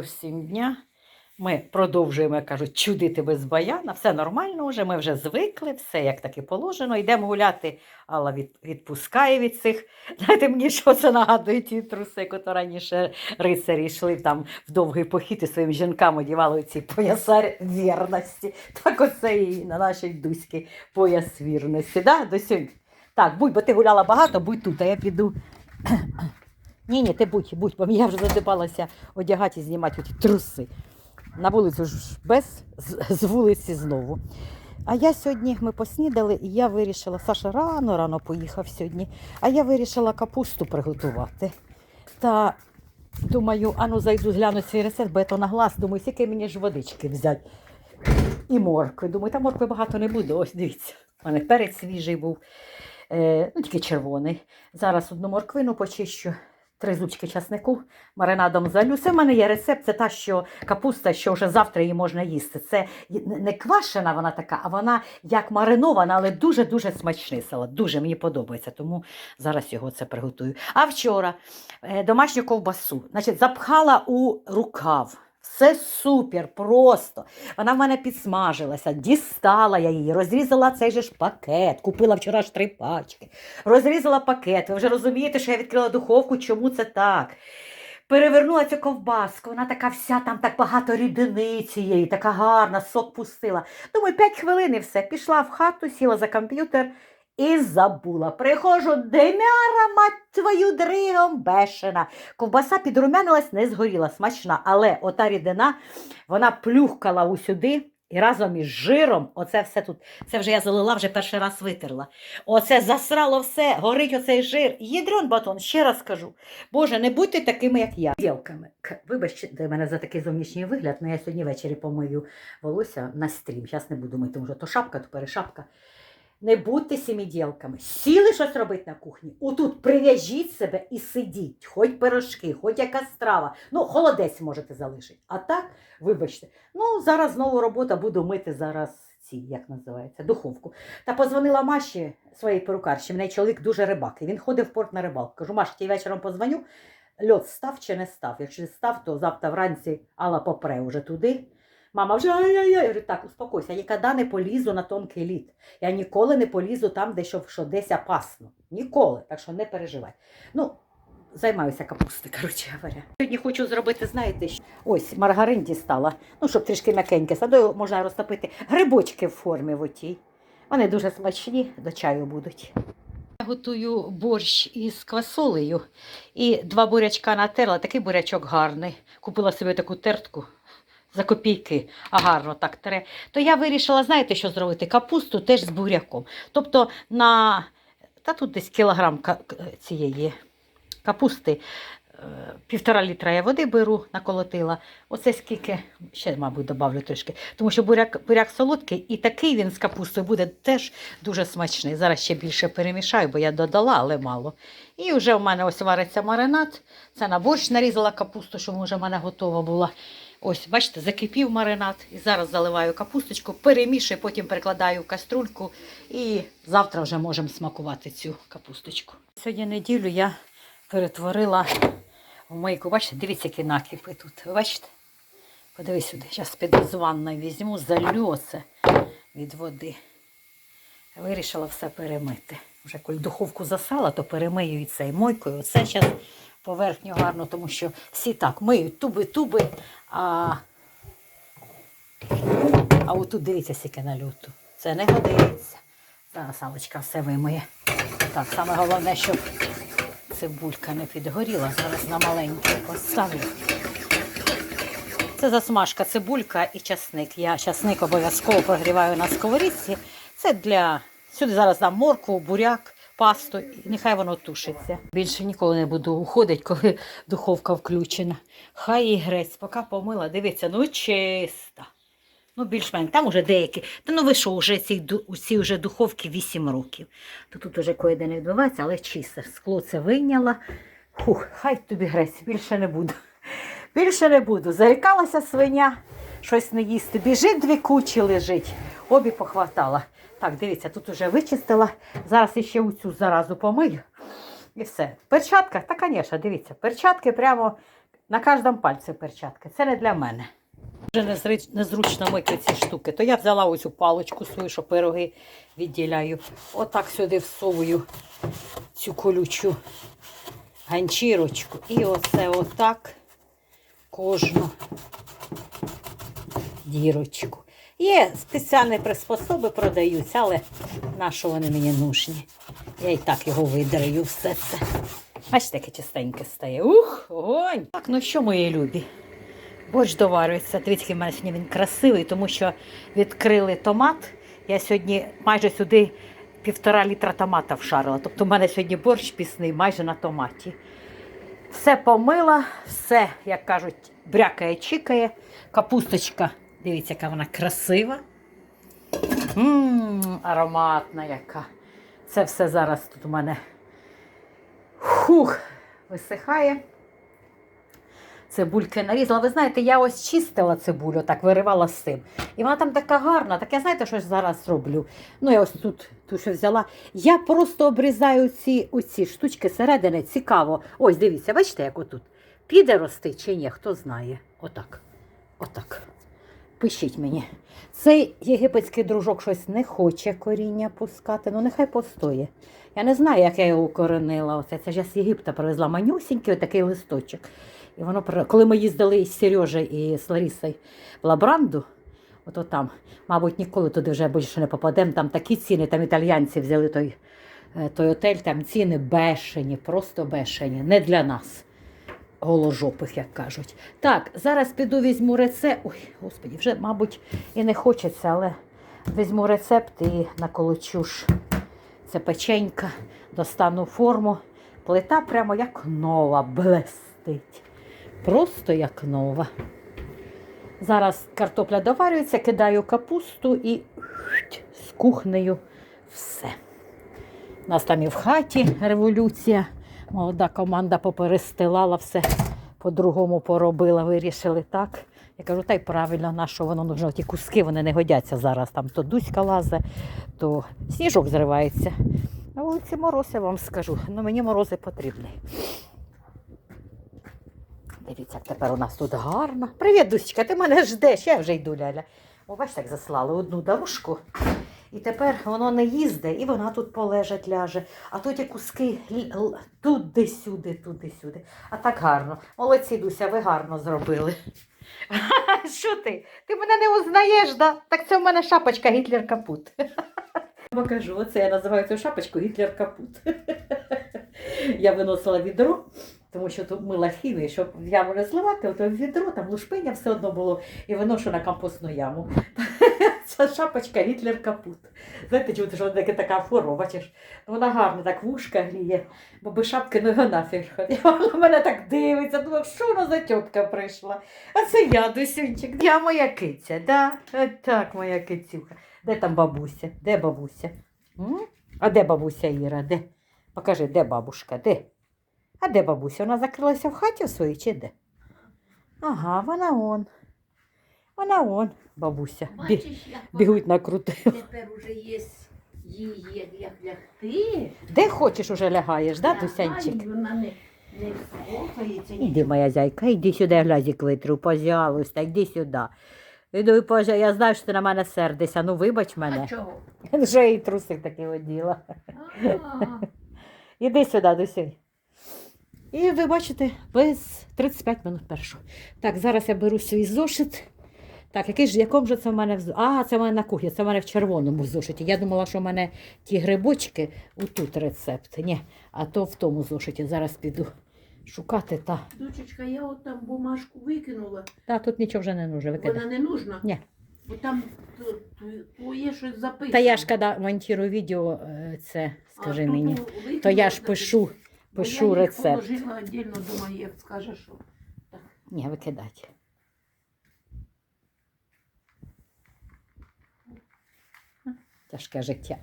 Всім дня. Ми продовжуємо, як кажуть, чудити без баяна. Все нормально вже, ми вже звикли, все як таки положено. Йдемо гуляти, Алла від, відпускає від цих. Знаєте, мені що це нагадує ті труси, які раніше рицарі йшли там в довгий похід і своїм жінкам одягали ці пояса вірності. Так оце і на нашій дуськи пояс вірності. Да? До сьогодні. Так, будь, бо ти гуляла багато, будь тут, а я піду. Ні, ні, ти будь, будь, бо я вже задибалася одягати і знімати ті труси. На вулицю ж без з, з вулиці знову. А я сьогодні ми поснідали, і я вирішила, Саша рано рано поїхав сьогодні, а я вирішила капусту приготувати. Та думаю, ану зайду гляну свій рецепт, бо я то на глаз, думаю, скільки мені ж водички взяти. І моркви. Думаю, та моркви багато не буде. Ось дивіться. У мене перець свіжий був, е, ну тільки червоний. Зараз одну морквину почищу, три зубчики часнику, маринадом залю. В мене є рецепт, це та, що капуста, що вже завтра її можна їсти. Це не квашена вона така, а вона як маринована, але дуже-дуже смачний салат. Дуже мені подобається, тому зараз його це приготую. А вчора е, домашню ковбасу, значить, запхала у рукав. Все супер, просто. Вона в мене підсмажилася, дістала я її, розрізала цей же ж пакет, купила вчора ж три пачки. Розрізала пакет. Ви вже розумієте, що я відкрила духовку, чому це так. Перевернула цю ковбаску, вона така вся, там так багато рідини цієї, така гарна, сок пустила. Думаю, п'ять хвилин і все. Пішла в хату, сіла за комп'ютер і забула. Приходжу, демяра, мать твою дригом, бешена. Ковбаса підрумянилась, не згоріла, смачна, але ота рідина, вона плюхкала усюди. І разом із жиром, оце все тут, це вже я залила, вже перший раз витерла. Оце засрало все, горить оцей жир. Єдрон батон, ще раз кажу. Боже, не будьте такими, як я. Ділками. Вибачте мене за такий зовнішній вигляд, але я сьогодні ввечері помию волосся на стрім. Зараз не буду мити, тому що то шапка, то перешапка. Не будьте сіміділками. Сіли щось робити на кухні. Отут прив'яжіть себе і сидіть. Хоч пирожки, хоч якась страва. Ну, холодець можете залишити. А так, вибачте, ну зараз знову робота, буду мити зараз ці, як називається, духовку. Та позвонила Маші своїй перукарші. Мене чоловік дуже рибак. І він ходив в порт на рибалку. Кажу, Маш, ті вечором позвоню. Льот став чи не став? Якщо не став, то завтра вранці Алла попре вже туди. Мама вже ай-яй-яй. Я говорю, так, успокойся, я ніколи не полізу на тонкий лід. Я ніколи не полізу там, де що, що десь опасно. Ніколи. Так що не переживай. Ну, займаюся капустою, коротше говоря. Сьогодні хочу зробити, знаєте, що? ось маргарин дістала, ну, щоб трішки м'якеньке. Садою можна розтопити грибочки в формі в отій. Вони дуже смачні, до чаю будуть. Я готую борщ із квасолею і два бурячка натерла. Такий бурячок гарний. Купила собі таку тертку за копійки, а гарно так тере. То я вирішила, знаєте, що зробити? Капусту теж з буряком. Тобто на та тут десь кілограм цієї капусти. е, Півтора літра я води беру, наколотила. Оце скільки, ще, мабуть, добавлю трішки. Тому що буряк, буряк солодкий і такий він з капустою буде теж дуже смачний. Зараз ще більше перемішаю, бо я додала, але мало. І вже в мене ось вариться маринад. Це на борщ нарізала капусту, щоб вже в мене готова була. Ось, бачите, закипів маринад. І зараз заливаю капусточку, перемішую, потім перекладаю в каструльку. І завтра вже можемо смакувати цю капусточку. Сьогодні неділю я перетворила в мийку. Бачите, дивіться, які накипи тут. Ви бачите? Подивись сюди. Зараз піду з ванною візьму, залю оце від води. Вирішила все перемити. Вже коли духовку засала, то перемию і цей мойкою. Оце зараз поверхню гарно, тому що всі так миють туби-туби, а, а отут дивіться, скільки нальоту. Це не годиться. Зараз Алочка все вимиє. Так, саме головне, щоб цибулька не підгоріла. Зараз на маленький поставлю. Це засмажка, цибулька і часник. Я часник обов'язково прогріваю на сковорідці. Це для сюди зараз дам морку, буряк, пасту, і нехай воно тушиться. Більше ніколи не буду уходити, коли духовка включена. Хай і грець, поки помила, дивіться, ну чиста. Ну, більш-менш, там уже деякі. Та ну ви що, вже ці, ці вже духовки 8 років. То тут вже кое-де не відбувається, але чисте. Скло це вийняла. Хух, хай тобі грець, більше не буду. Більше не буду. Зарікалася свиня, щось не їсти. Біжить дві кучі лежить. Обі похватала. Так, дивіться, тут уже вичистила. Зараз іще у цю заразу помию. І все. В перчатках, та, звісно, дивіться, перчатки прямо На кожному пальці перчатки. Це не для мене. Дуже незручно мити ці штуки. То я взяла ось цю паличку свою, що пироги відділяю. Отак сюди всовую цю колючу ганчірочку. І оце отак кожну дірочку. Є спеціальні приспособи продаються, але на що вони мені нужні? Я і так його видраю все це. Бачите, яке чистеньке стає. Ух, огонь! Так, ну що, мої любі? Борщ доварюється. Дивіться, в мене сьогодні він красивий, тому що відкрили томат. Я сьогодні майже сюди півтора літра томата вшарила. Тобто в мене сьогодні борщ пісний майже на томаті. Все помила, все, як кажуть, брякає, чикає. Капусточка, дивіться, яка вона красива. Мм, ароматна яка. Це все зараз тут у мене хух, висихає. Цибульки нарізала. Ви знаєте, я ось чистила цибулю, так виривала з цим. І вона там така гарна. Так я знаєте, що зараз роблю? Ну, я ось тут ту, що взяла. Я просто обрізаю ці оці штучки середини. Цікаво. Ось дивіться, бачите, як отут. Піде рости чи ні, хто знає. Отак. Отак. Пишіть мені. Цей єгипетський дружок щось не хоче коріння пускати, ну нехай постоє. Я не знаю, як я його укоренила. Оце це ж я з Єгипта привезла манюсінький отакий листочок. І воно коли ми їздили із Сережею і з Ларісою в Лабранду, ото там, мабуть, ніколи туди вже більше не попадемо. Там такі ціни, там італійці взяли той, е, той отель, там ціни бешені, просто бешені. Не для нас, голожопих, як кажуть. Так, зараз піду візьму рецепт. Ой, господі, вже, мабуть, і не хочеться, але візьму рецепт і наколочу ж це печенька, достану форму. Плита прямо як нова, блестить. Просто як нова. Зараз картопля доварюється, кидаю капусту і з кухнею все. У нас там і в хаті революція. Молода команда поперестилала все, по-другому поробила, вирішили так. Я кажу, та й правильно, на що воно нужно, ті куски вони не годяться зараз. Там то дуська лазе, то сніжок зривається. На вулиці мороз, я вам скажу. Ну мені морози потрібні. Дивіться, як тепер у нас тут гарно. Привіт, Дусечка, ти мене ждеш, я вже йду, Ляля. О, бачите, як заслали одну дорожку. І тепер воно не їздить, і вона тут полежать, ляже. А тут є куски туди-сюди, туди-сюди. А так гарно. Молодці, Дуся, ви гарно зробили. Що ти? Ти мене не узнаєш, да? Так це в мене шапочка Гітлер Капут. Покажу, оце я називаю цю шапочку Гітлер Капут. Я виносила відро, тому що тут мила хімія, щоб яму не зливати, то відро, там лушпиня все одно було, і виношу на компостну яму. Шапочка Гітлер Капут. Знаєте, чути, що вона така, форма, бачиш, Ну, вона гарна, так вушка гріє, бо без шапки ну його нафіг. Вона мене так дивиться, думаю, що вона за тітка прийшла. А це я, Дусюнчик, я моя киця, да? От так, моя кицюха. Де там бабуся? Де бабуся? М? А де бабуся Іра? Де? Покажи, де бабушка? Де? А де бабуся? Вона закрилася в хаті в своїй чи де? Ага, вона он. Вона он, бабуся. Бі... Бачиш, як Бігуть на крути. вона тепер уже є її як лягти. Де хочеш уже лягаєш, да, Тусянчик? Лягає, Вона не, не слухається. Іди, моя зайка, іди сюди, глазик витру, пожалуйста, іди сюди. Іду, пожа, я знаю, що ти на мене сердишся, ну вибач А мене. чого? Вже і трусик такий оділа. А, Іди сюди, Дусюнь. І ви бачите, без 35 минут першу. Так, зараз я беру свій зошит. Так, який ж, якому же це в мене в А, це в мене на кухні, це в мене в червоному зошиті. Я думала, що в мене ті грибочки, отут рецепт. Ні, а то в тому зошиті. Зараз піду шукати та. Дочечка, я от там бумажку викинула. Та тут нічого вже не нужно викидати. Вона не нужна. Ні. Бо там твоє щось записано. Та я ж коли монтую відео, е, це скажи А, мені, викинула, то я ж пишу, бо пишу я рецепт. положила віддільно, думаю, як скаже, що. Ні, викидати. Тяжке життя.